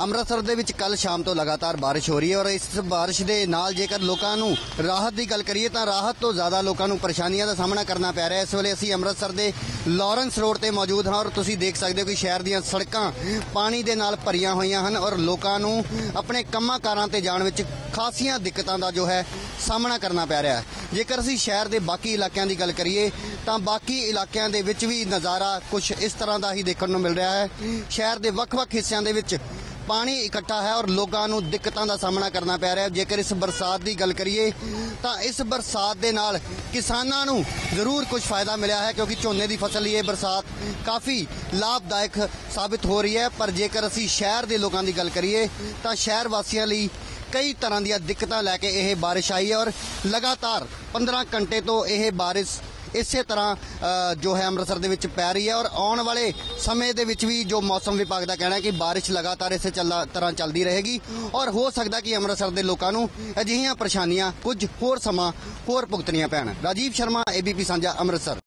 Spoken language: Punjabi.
ਅੰਮ੍ਰਿਤਸਰ ਦੇ ਵਿੱਚ ਕੱਲ ਸ਼ਾਮ ਤੋਂ ਲਗਾਤਾਰ ਬਾਰਿਸ਼ ਹੋ ਰਹੀ ਹੈ ਔਰ ਇਸ ਬਾਰਿਸ਼ ਦੇ ਨਾਲ ਜੇਕਰ ਲੋਕਾਂ ਨੂੰ ਰਾਹਤ ਦੀ ਗੱਲ ਕਰੀਏ ਤਾਂ ਰਾਹਤ ਤੋਂ ਜ਼ਿਆਦਾ ਲੋਕਾਂ ਨੂੰ ਪਰੇਸ਼ਾਨੀਆਂ ਦਾ ਸਾਹਮਣਾ ਕਰਨਾ ਪੈ ਰਿਹਾ ਹੈ। ਇਸ ਵੇਲੇ ਅਸੀਂ ਅੰਮ੍ਰਿਤਸਰ ਦੇ ਲਾਰੈਂਸ ਰੋਡ ਤੇ ਮੌਜੂਦ ਹਾਂ ਔਰ ਤੁਸੀਂ ਦੇਖ ਸਕਦੇ ਹੋ ਕਿ ਸ਼ਹਿਰ ਦੀਆਂ ਸੜਕਾਂ ਪਾਣੀ ਦੇ ਨਾਲ ਭਰੀਆਂ ਹੋਈਆਂ ਹਨ ਔਰ ਲੋਕਾਂ ਨੂੰ ਆਪਣੇ ਕੰਮਾਂ ਕਾਰਾਂ ਤੇ ਜਾਣ ਵਿੱਚ ਖਾਸੀਆਂ ਦਿੱਕਤਾਂ ਦਾ ਜੋ ਹੈ ਸਾਹਮਣਾ ਕਰਨਾ ਪੈ ਰਿਹਾ ਹੈ। ਜੇਕਰ ਅਸੀਂ ਸ਼ਹਿਰ ਦੇ ਬਾਕੀ ਇਲਾਕਿਆਂ ਦੀ ਗੱਲ ਕਰੀਏ ਤਾਂ ਬਾਕੀ ਇਲਾਕਿਆਂ ਦੇ ਵਿੱਚ ਵੀ ਨਜ਼ਾਰਾ ਕੁਝ ਇਸ ਤਰ੍ਹਾਂ ਦਾ ਹੀ ਦੇਖਣ ਨੂੰ ਮਿਲ ਰਿਹਾ ਹੈ। ਸ਼ਹਿਰ ਦੇ ਵੱਖ-ਵੱਖ ਹਿੱਸਿਆਂ ਦੇ ਵਿੱਚ ਪਾਣੀ ਇਕੱਠਾ ਹੈ ਔਰ ਲੋਕਾਂ ਨੂੰ ਦਿੱਕਤਾਂ ਦਾ ਸਾਹਮਣਾ ਕਰਨਾ ਪੈ ਰਿਹਾ ਹੈ। ਜੇਕਰ ਇਸ ਬਰਸਾਤ ਦੀ ਗੱਲ ਕਰੀਏ, ਤਾਂ ਇਸ ਬਰਸਾਤ ਦੇ ਨਾਲ ਕਿਸਾਨਾਂ ਨੂੰ ਜ਼ਰੂਰ ਕੁਝ ਫਾਇਦਾ ਮਿਲਿਆ ਹੈ ਕਿਉਂਕਿ ਝੋਨੇ ਦੀ ਫਸਲ ਲਈ ਇਹ ਬਰਸਾਤ ਕਾਫੀ ਲਾਭਦਾਇਕ ਸਾਬਿਤ ਹੋ ਰਹੀ ਹੈ। ਪਰ ਜੇਕਰ ਅਸੀਂ ਸ਼ਹਿਰ ਦੇ ਲੋਕਾਂ ਦੀ ਗੱਲ ਕਰੀਏ, ਤਾਂ ਸ਼ਹਿਰ ਵਾਸੀਆਂ ਲਈ ਕਈ ਤਰ੍ਹਾਂ ਦੀਆਂ ਦਿੱਕਤਾਂ ਲੈ ਕੇ ਇਹ ਬਾਰਿਸ਼ ਆਈ ਹੈ ਔਰ ਲਗਾਤਾਰ 15 ਘੰਟੇ ਤੋਂ ਇਹ ਬਾਰਿਸ਼ ਇਸੇ ਤਰ੍ਹਾਂ ਜੋ ਹੈ ਅੰਮ੍ਰਿਤਸਰ ਦੇ ਵਿੱਚ ਪੈ ਰਹੀ ਹੈ ਔਰ ਆਉਣ ਵਾਲੇ ਸਮੇਂ ਦੇ ਵਿੱਚ ਵੀ ਜੋ ਮੌਸਮ ਵਿਭਾਗ ਦਾ ਕਹਿਣਾ ਹੈ ਕਿ ਬਾਰਿਸ਼ ਲਗਾਤਾਰ ਇਸੇ ਚੱਲਾ, ਤਰ੍ਹਾਂ ਚੱਲਦੀ ਰਹੇਗੀ ਔਰ ਹੋ ਸਕਦਾ ਕਿ ਅੰਮ੍ਰਿਤਸਰ ਦੇ ਲੋਕਾਂ ਨੂੰ ਅਜਿਹੀਆਂ ਪਰੇਸ਼ਾਨੀਆਂ ਕੁਝ ਹੋਰ ਸਮਾਂ ਹੋਰ ਭੁਗਤਣੀਆਂ ਪੈਣ। ਰਾਜੀਵ ਸ਼ਰਮਾ ਏਬੀਪੀ ਸਾਂਝਾ ਅੰਮ੍ਰਿਤਸਰ।